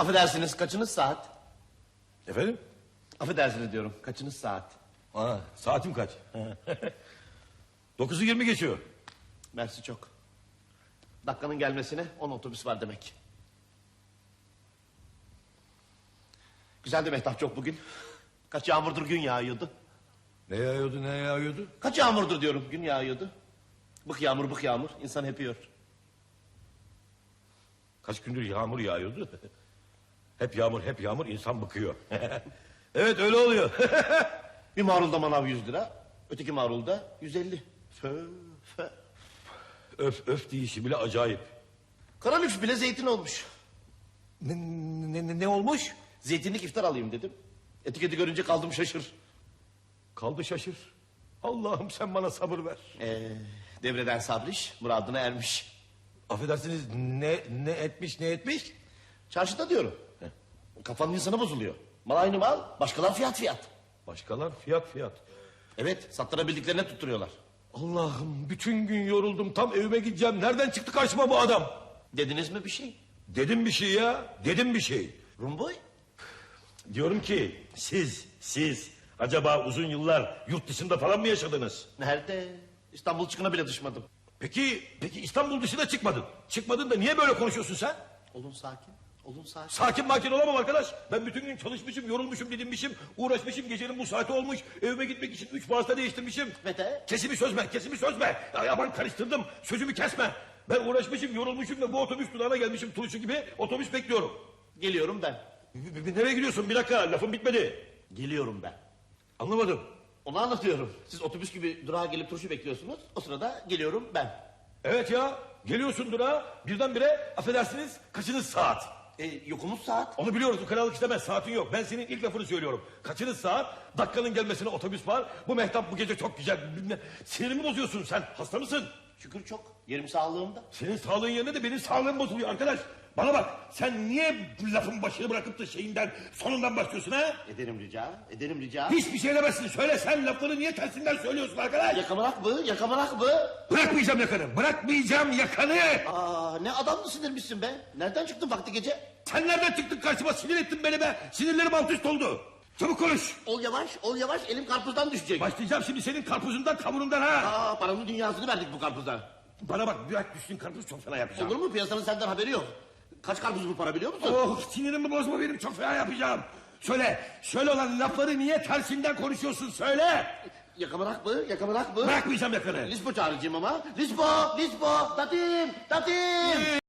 Affedersiniz kaçınız saat? Efendim? Affedersiniz diyorum kaçınız saat? Aa, saatim kaç? 9'u 20 geçiyor. Mersi çok. Dakikanın gelmesine 10 otobüs var demek. Güzeldi Mehtap çok bugün. Kaç yağmurdur gün yağıyordu. Ne yağıyordu ne yağıyordu? Kaç yağmurdur diyorum gün yağıyordu. Bık yağmur bık yağmur insan hep yiyor. Kaç gündür yağmur yağıyordu. Hep yağmur hep yağmur insan bıkıyor. evet öyle oluyor. Bir marulda manav 100 lira. Öteki marulda 150. Fö, fö. öf öf deyişi bile acayip. Kara lüks bile zeytin olmuş. Ne, ne, ne, ne olmuş? Zeytinlik iftar alayım dedim. Etiketi görünce kaldım şaşır. Kaldı şaşır. Allah'ım sen bana sabır ver. Ee, devreden sabriş muradına ermiş. Affedersiniz ne ne etmiş ne etmiş? Çarşıda diyorum. Kafanın insanı bozuluyor. Mal aynı mal, başkalar fiyat fiyat. Başkalar fiyat fiyat. Evet, sattırabildiklerine tutturuyorlar. Allah'ım bütün gün yoruldum tam evime gideceğim. Nereden çıktı karşıma bu adam? Dediniz mi bir şey? Dedim bir şey ya. Dedim bir şey. Rumboy? Diyorum ki siz siz acaba uzun yıllar yurt dışında falan mı yaşadınız? Nerede? İstanbul çıkına bile düşmadım. Peki peki İstanbul dışına çıkmadın. Çıkmadın da niye böyle konuşuyorsun sen? Olun sakin, olun sakin. Sakin makin olamam arkadaş. Ben bütün gün çalışmışım, yorulmuşum, didinmişim, uğraşmışım. Gecenin bu saati olmuş. Evime gitmek için üç vasıta değiştirmişim. Ve de? Kesimi sözme, kesimi sözme. Ay aman karıştırdım. Sözümü kesme. Ben uğraşmışım, yorulmuşum da bu otobüs durağına gelmişim turşu gibi. Otobüs bekliyorum. Geliyorum ben. Nereye gidiyorsun? Bir dakika, lafım bitmedi. Geliyorum ben. Anlamadım. Onu anlatıyorum. Siz otobüs gibi durağa gelip turşu bekliyorsunuz. O sırada geliyorum ben. Evet ya, geliyorsun durağa. Birdenbire, affedersiniz, kaçınız saat? E, yokumuz saat. Onu biliyoruz, bu karalık istemez, saatin yok. Ben senin ilk lafını söylüyorum. Kaçınız saat? Dakikanın gelmesine otobüs var. Bu mehtap bu gece çok güzel. Bilmem- Sinirimi bozuyorsun sen, hasta mısın? Şükür çok. Yerim sağlığımda. Senin sağlığın yerine de benim sağlığım bozuluyor arkadaş. Bana bak, sen niye lafın başını bırakıp da şeyinden, sonundan başlıyorsun ha? Ederim rica, ederim rica. Hiçbir şey demezsin, söyle sen lafları niye tersinden söylüyorsun arkadaş? Yakamarak mı? Yakamarak mı? Bırakmayacağım yakanı, bırakmayacağım yakanı! Aa, ne adamlı sinirmişsin be. Nereden çıktın vakti gece? Sen nereden çıktın karşıma, sinir ettin beni be! Sinirlerim alt üst oldu! Çabuk konuş! Ol yavaş, ol yavaş. Elim karpuzdan düşecek. Başlayacağım şimdi senin karpuzundan, kavurundan ha! Aa, paranın dünyasını verdik bu karpuza. Bana bak, bırak düştün karpuz çok fena yapacağım. Olur mu? Piyasanın senden haberi yok. Kaç karpuz bu para biliyor musun? Oh, sinirimi bozma benim, çok fena yapacağım. Söyle, söyle olan lafları niye tersinden konuşuyorsun, söyle! Yakamarak mı? Yakamarak mı? Bırakmayacağım yakanı! Lisbo çağıracağım ama. Lisbo, Lisbo, tatim, tatim.